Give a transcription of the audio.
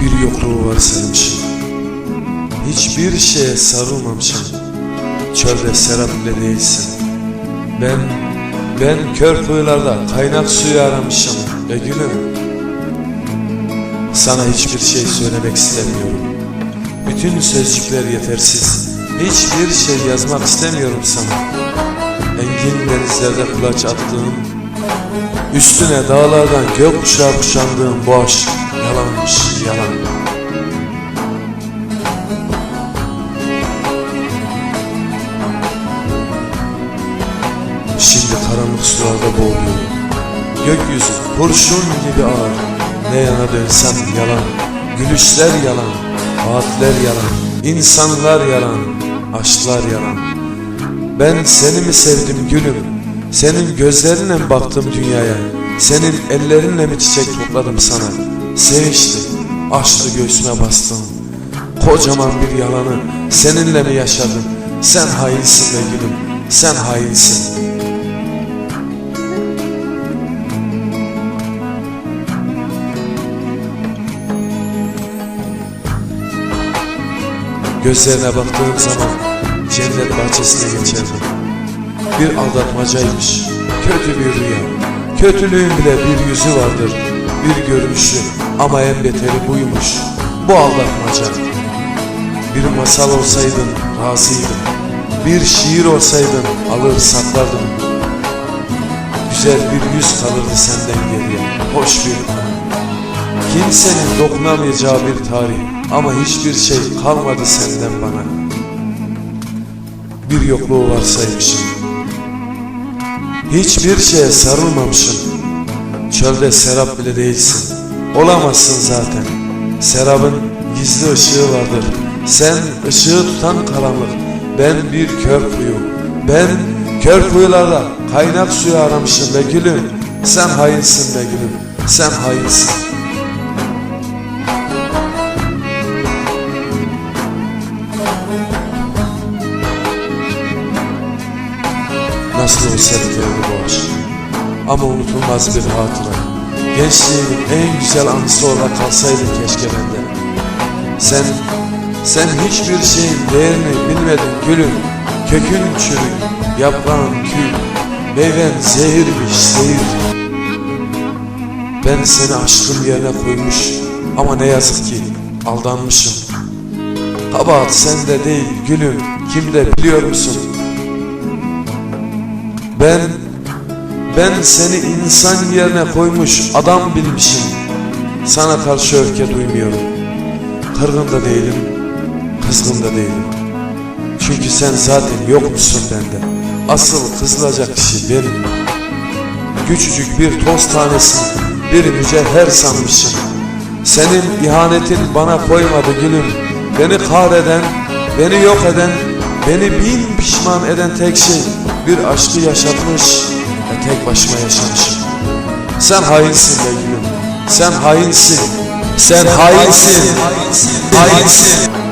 Bir yokluğu var sarmışım Hiçbir şeye sarılmamışım. Çölde serap bile değilsin. Ben, ben kör kuyularda kaynak suyu aramışım. E gülüm Sana hiçbir şey söylemek istemiyorum. Bütün sözcükler yetersiz Hiçbir şey yazmak istemiyorum sana. Engin denizlerde kulaç attığım Üstüne dağlardan gökkuşağı kuşandığım bu aşk Yalanmış yalan. Şimdi karanlık sularda boğuluyorum. Gökyüzü kurşun gibi ağır. Ne yana dönsem yalan. Gülüşler yalan Vaatler yalan insanlar yalan Aşklar yalan. Ben seni mi sevdim gülüm? Senin gözlerinle baktım dünyaya. Senin ellerinle mi çiçek topladım sana? Sevinçli Aşkı göğsüme bastım. Kocaman bir yalanı Seninle mi yaşadım? Sen hainsin be gülüm Sen hainsin Gözlerine baktığım zaman cennet bahçesine geçerdim. Bir aldatmacaymış, kötü bir rüya. Kötülüğün bile bir yüzü vardır, bir görünüşü ama en beteri buymuş. Bu aldatmaca. Bir masal olsaydın razıydım. Bir şiir olsaydın alır saklardım. Güzel bir yüz kalırdı senden geriye, hoş bir. Kimsenin dokunamayacağı bir tarih ama hiçbir şey kalmadı senden bana. Bir yokluğu varsaymışım. Hiçbir şeye sarılmamışım. Çölde serap bile değilsin. Olamazsın zaten. Serabın gizli ışığı vardır. Sen ışığı tutan karanlık. Ben bir kör kuyu. Ben kör kuyularda kaynak suyu aramışım be gülüm. Sen hainsin be gülüm. Sen hainsin. Nasıl olsa bu aşk Ama unutulmaz bir hatıra. Gençliğimin en güzel anısı olarak kalsaydı keşke bende Sen, sen hiçbir şeyin değerini bilmedin gülüm Kökün çürük, yaprağın kül Meyven zehirmiş zehir. Ben seni aşkın yerine koymuş Ama ne yazık ki aldanmışım. Kabahat sende değil gülüm Kimde biliyor musun? Ben ben seni insan yerine koymuş adam bilmişim. Sana karşı öfke duymuyorum. Kırgın da değilim, kızgın da değilim. Çünkü sen zaten yok musun bende. Asıl kızılacak kişi benim. Küçücük bir toz tanesi, bir mücevher sanmışım. Senin ihanetin bana koymadı gülüm. Beni kahreden, beni yok eden, beni bin pişman eden tek şey bir aşkı yaşatmış ve tek başıma yaşamışım. Sen hainsin be gülüm. Sen hainsin. Sen hainsin. Hainsin.